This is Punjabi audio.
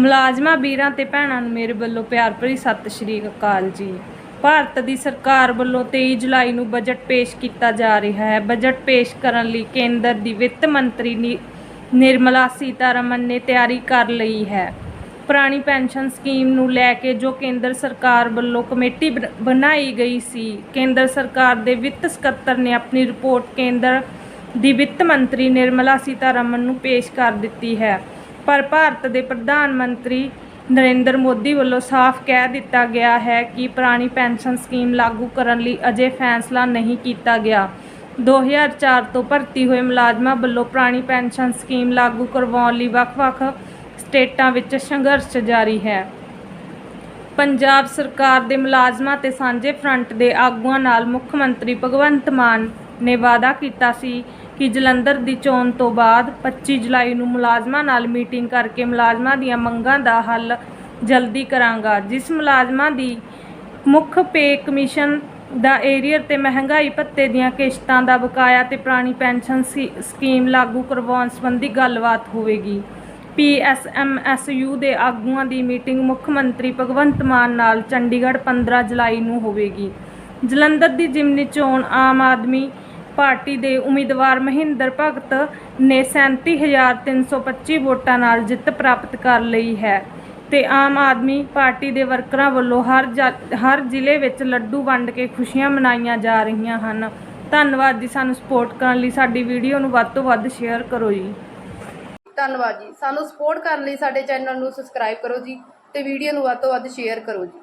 ਮੁਲਾਜ਼ਮਾਂ, ਵੀਰਾਂ ਤੇ ਭੈਣਾਂ ਨੂੰ ਮੇਰੇ ਵੱਲੋਂ ਪਿਆਰ ਭਰੀ ਸਤਿ ਸ਼੍ਰੀ ਅਕਾਲ ਜੀ। ਭਾਰਤ ਦੀ ਸਰਕਾਰ ਵੱਲੋਂ 23 ਜੁਲਾਈ ਨੂੰ ਬਜਟ ਪੇਸ਼ ਕੀਤਾ ਜਾ ਰਿਹਾ ਹੈ। ਬਜਟ ਪੇਸ਼ ਕਰਨ ਲਈ ਕੇਂਦਰ ਦੀ ਵਿੱਤ ਮੰਤਰੀ ਨਿ- ਨਿਰਮਲਾ ਸੀਤਾਰਮਨ ਨੇ ਤਿਆਰੀ ਕਰ ਲਈ ਹੈ। ਪੁਰਾਣੀ ਪੈਨਸ਼ਨ ਸਕੀਮ ਨੂੰ ਲੈ ਕੇ ਜੋ ਕੇਂਦਰ ਸਰਕਾਰ ਵੱਲੋਂ ਕਮੇਟੀ ਬਣ- ਬਣਾਈ ਗਈ ਸੀ, ਕੇਂਦਰ ਸਰਕਾਰ ਦੇ ਵਿੱਤ ਸਕੱਤਰ ਨੇ ਆਪਣੀ ਰਿਪੋਰਟ ਕੇਂਦਰ ਦੀ ਵਿੱਤ ਮੰਤਰੀ ਨਿਰਮਲਾ ਸੀਤਾਰਮਨ ਨੂੰ ਪੇਸ਼ ਕਰ ਦਿੱਤੀ ਹੈ। ਪਰ ਭਾਰਤ ਦੇ ਪ੍ਰਧਾਨ ਮੰਤਰੀ ਨਰਿੰਦਰ ਮੋਦੀ ਵੱਲੋਂ ਸਾਫ਼ ਕਹਿ ਦਿੱਤਾ ਗਿਆ ਹੈ ਕਿ ਪੁਰਾਣੀ ਪੈਨਸ਼ਨ ਸਕੀਮ ਲਾਗੂ ਕਰਨ ਲਈ ਅਜੇ ਫੈਸਲਾ ਨਹੀਂ ਕੀਤਾ ਗਿਆ। 2004 ਤੋਂ ਭਰਤੀ ਹੋਏ ਮੁਲਾਜ਼ਮਾਂ ਵੱਲੋਂ ਪੁਰਾਣੀ ਪੈਨਸ਼ਨ ਸਕੀਮ ਲਾਗੂ ਕਰਵਾਉਣ ਲਈ ਵੱਖ-ਵੱਖ ਸਟੇਟਾਂ ਵਿੱਚ ਸੰਘਰਸ਼ ਜਾਰੀ ਹੈ। ਪੰਜਾਬ ਸਰਕਾਰ ਦੇ ਮੁਲਾਜ਼ਮਾਂ ਤੇ ਸਾਂਝੇ ਫਰੰਟ ਦੇ ਆਗੂਆਂ ਨਾਲ ਮੁੱਖ ਮੰਤਰੀ ਭਗਵੰਤ ਮਾਨ ਨੇ ਵਾਅਦਾ ਕੀਤਾ ਸੀ ਕਿ ਜਲੰਧਰ ਦੀ ਚੋਣ ਤੋਂ ਬਾਅਦ 25 ਜੁਲਾਈ ਨੂੰ ਮੁਲਾਜ਼ਮਾਂ ਨਾਲ ਮੀਟਿੰਗ ਕਰਕੇ ਮੁਲਾਜ਼ਮਾਂ ਦੀਆਂ ਮੰਗਾਂ ਦਾ ਹੱਲ ਜਲਦੀ ਕਰਾਂਗਾ, ਜਿਸ ਮੁਲਾਜ਼ਮਾਂ ਦੀ ਮੁੱਖ ਪੇ ਕਮਿਸ਼ਨ ਦਾ ਏਰੀਅਰ ਤੇ ਮਹਿੰਗਾਈ ਭੱਤੇ ਦੀਆਂ ਕਿਸ਼ਤਾਂ ਦਾ ਬਕਾਇਆ ਤੇ ਪੁਰਾਣੀ ਪੈਨਸ਼ਨ ਸੀ- ਸਕੀਮ ਲਾਗੂ ਕਰਵਾਉਣ ਸੰਬੰਧੀ ਗੱਲਬਾਤ ਹੋਵੇਗੀ। ਪੀਐਸਐਮਐਸਯੂ ਦੇ ਆਗੂਆਂ ਦੀ ਮੀਟਿੰਗ ਮੁੱਖ ਮੰਤਰੀ ਭਗਵੰਤ ਮਾਨ ਨਾਲ ਚੰਡੀਗੜ੍ਹ 15 ਜੁਲਾਈ ਨੂੰ ਹੋਵੇਗੀ। ਜਲੰਧਰ ਦੀ ਜਿਮਨੀ ਚੋਣ ਆਮ ਆਦਮੀ ਪਾਰਟੀ ਦੇ ਉਮੀਦਵਾਰ ਮਹਿੰਦਰ ਭਗਤ ਨੇ 37325 ਵੋਟਾਂ ਨਾਲ ਜਿੱਤ ਪ੍ਰਾਪਤ ਕਰ ਲਈ ਹੈ ਤੇ ਆਮ ਆਦਮੀ ਪਾਰਟੀ ਦੇ ਵਰਕਰਾਂ ਵੱਲੋਂ ਹਰ ਜਾ- ਹਰ ਜ਼ਿਲ੍ਹੇ ਵਿੱਚ ਲੱਡੂ ਵੰਡ ਕੇ ਖੁਸ਼ੀਆਂ ਮਨਾਈਆਂ ਜਾ ਰਹੀਆਂ ਹਨ। ਧੰਨਵਾਦ ਜੀ ਸਾਨੂੰ ਸਪੋਰਟ ਕਰਨ ਲਈ, ਸਾਡੀ ਵੀਡੀਓ ਨੂੰ ਵੱਧ ਤੋਂ ਵੱਧ ਸ਼ੇਅਰ ਕਰੋ ਜੀ। ਧੰਨਵਾਦ ਜੀ, ਸਾਨੂੰ ਸਪੋਰਟ ਕਰਨ ਲਈ ਸਾਡੇ ਚੈਨਲ ਨੂੰ ਸਬਸਕ੍ਰਾਈਬ ਕਰੋ ਜੀ ਤੇ ਵੀਡੀਓ ਨੂੰ ਵੱਧ ਤੋਂ ਵੱਧ ਸ਼ੇਅਰ ਕਰੋ ਜੀ।